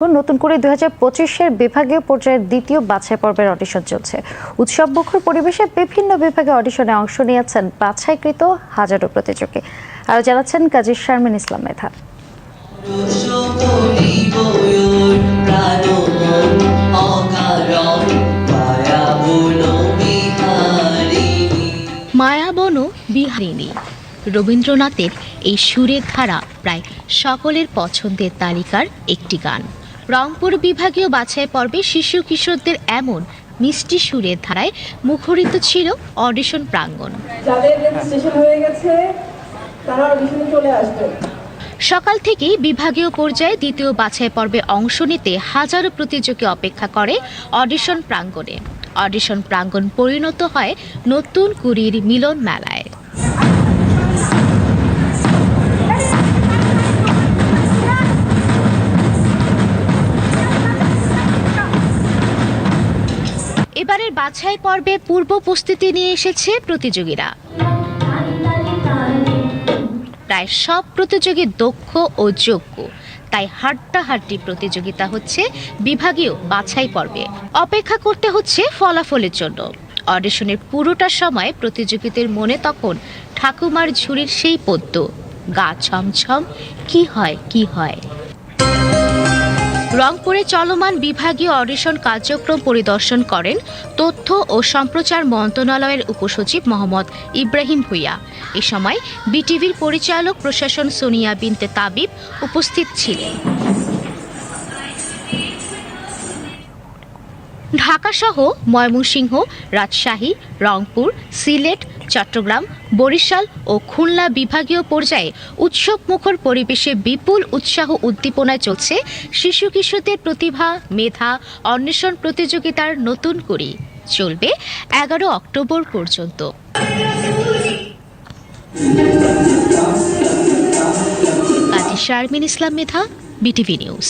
নতুন করে দুই হাজার পঁচিশের বিভাগীয় পর্যায়ের দ্বিতীয় বাছাই পর্বের অডিশন চলছে। উৎসব মুখর পরিবেশে বিভিন্ন বিভাগে অডিশনে অংশ নিয়েছেন বাছাইকৃত হাজারো প্রতিযোগী আরও জানাচ্ছেন কাজী শারমিন ইসলাম মেধা। মায়াবন বিহারিণী। রবীন্দ্রনাথের এই সুরের ধারা প্রায় সকলের পছন্দের তালিকার একটি গান। রংপুর বিভাগীয় বাছাই পর্বে শিশু কিশোরদের এমন মিষ্টি সুরের ধারায় মুখরিত ছিল অডিশন প্রাঙ্গণ। সকাল থেকেই বিভাগীয় পর্যায়ে দ্বিতীয় বাছাই পর্বে অংশ নিতে হাজারো প্রতিযোগী অপেক্ষা করে অডিশন প্রাঙ্গণে। অডিশন প্রাঙ্গণ পরিণত হয় নতুন কুড়ির মিলন মেলায়। এবারের বাছাই পর্বে পূর্ব প্রস্তুতি নিয়ে এসেছে প্রতিযোগীরা। প্রায় সব প্রতিযোগী দক্ষ ও যোগ্য। তাই হাড্ডাহাড্ডি প্রতিযোগিতা হচ্ছে বিভাগীয় বাছাই পর্বে। অপেক্ষা করতে হচ্ছে ফলাফলের জন্য। অডিশনের পুরোটা সময় প্রতিযোগীদের মনে তখন ঠাকুমার ঝুড়ির সেই পদ্য গা ছমছম, কি হয় কি হয়? রংপুরে চলমান বিভাগীয় অডিশন কার্যক্রম পরিদর্শন করেন তথ্য ও সম্প্রচার মন্ত্রণালয়ের উপসচিব মোহাম্মদ ইব্রাহিম ভুইয়া। এ সময় বিটিভির পরিচালক প্রশাসন সোনিয়া বিনতে তাবিব উপস্থিত ছিলেন। ঢাকাসহ ময়মনসিংহ, রাজশাহী, রংপুর, সিলেট চট্টগ্রাম, বরিশাল ও খুলনা বিভাগীয় পর্যায়ে উৎসব মুখর পরিবেশে বিপুল উৎসাহ উদ্দীপনায় চলছে শিশু কিশোরদের প্রতিভা, মেধা, অন্বেষণ প্রতিযোগিতার নতুন করি চলবে এগারো অক্টোবর পর্যন্ত। Sharmin Islam Medha, BTV news.